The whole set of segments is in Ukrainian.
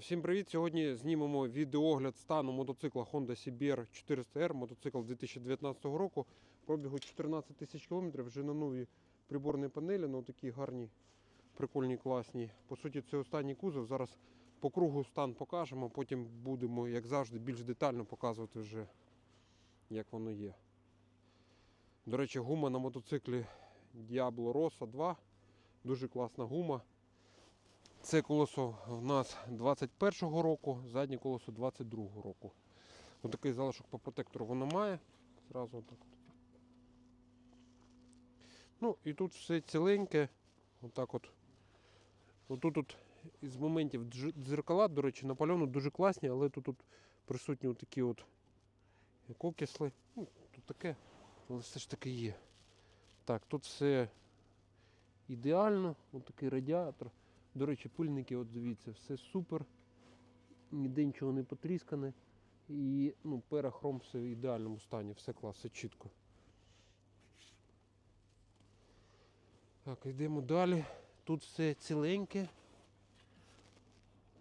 Всім привіт! Сьогодні знімемо відеогляд стану мотоцикла Honda CBR 400R, мотоцикл 2019 року. Пробігу 14 тисяч кілометрів, вже на новій приборній панелі, ну такі гарні, прикольні, класні. По суті, це останній кузов. Зараз по кругу стан покажемо, потім будемо, як завжди, більш детально показувати вже, як воно є. До речі, гума на мотоциклі Diablo Rossa 2. Дуже класна гума. Це колесо в нас 21-го року, заднє колесо 22-го року. Ось такий залишок по протектору воно має. Зразу отак. Ну і тут все ціленьке. Отак от. Отут от із моментів дзеркала, до речі, на пальону дуже класні, але тут, тут присутні такі от як окисли. Ну, тут таке, але все ж таки є. Так, тут все ідеально, Ось такий радіатор. До речі, пильники, от дивіться, все супер. Ніде нічого не потріскане. І ну, перахром все в ідеальному стані, все клас, все чітко. Так, йдемо далі. Тут все ціленьке.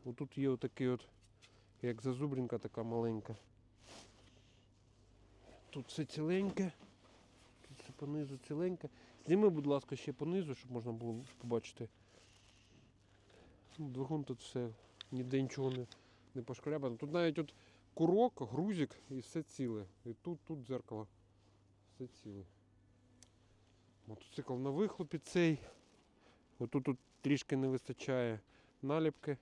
Отут є отакий от, як зазубринка така маленька. Тут все ціленьке. Тут все понизу ціленьке. Зніми, будь ласка, ще понизу, щоб можна було побачити. Ну, Двигун тут все, ніде нічого не, не пошкрябано. Тут навіть от курок, грузик і все ціле. І тут, тут дзеркало. Все ціле. Мотоцикл на вихлопі цей. Отут тут трішки не вистачає наліпки.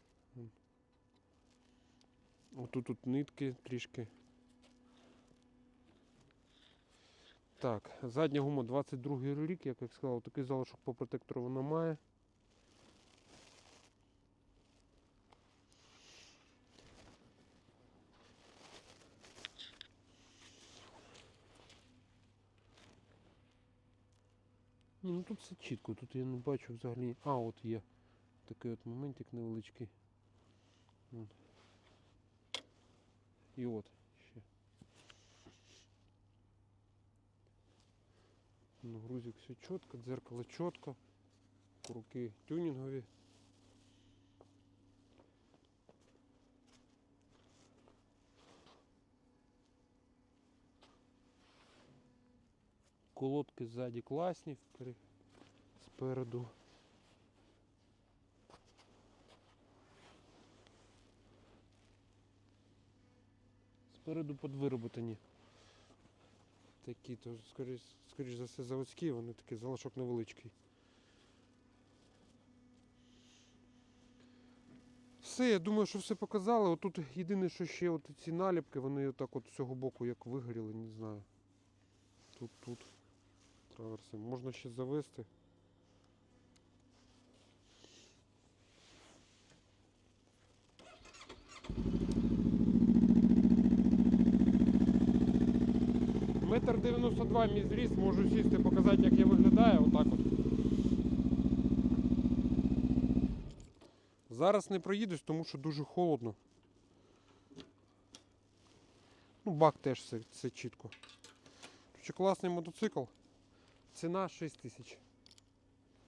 Отут тут нитки трішки. Так, задня гума 22 рік, як я сказав, такий залишок по протектору вона має. Ні, ну тут все чітко, тут я не бачу взагалі. А, от є такий от моментик невеличкий. І от ще. Ну, грузик все чітко, дзеркало чітко, руки тюнінгові. Колодки ззаді класні, спереду. Спереду подвироботані. Такі, то скоріш, скоріш за все заводські, вони такий залишок невеличкий. Все, я думаю, що все показали. Отут єдине, що ще от ці наліпки, вони отак от з цього боку як вигоріли, не знаю. Тут, тут. Траверси. Можна ще завести. Метр 92 мій зріст, можу сісти, показати, як я виглядаю, отак от. Зараз не проїдусь, тому що дуже холодно. Ну, бак теж все, все чітко. Короче, класний мотоцикл. Ціна 6 тисяч.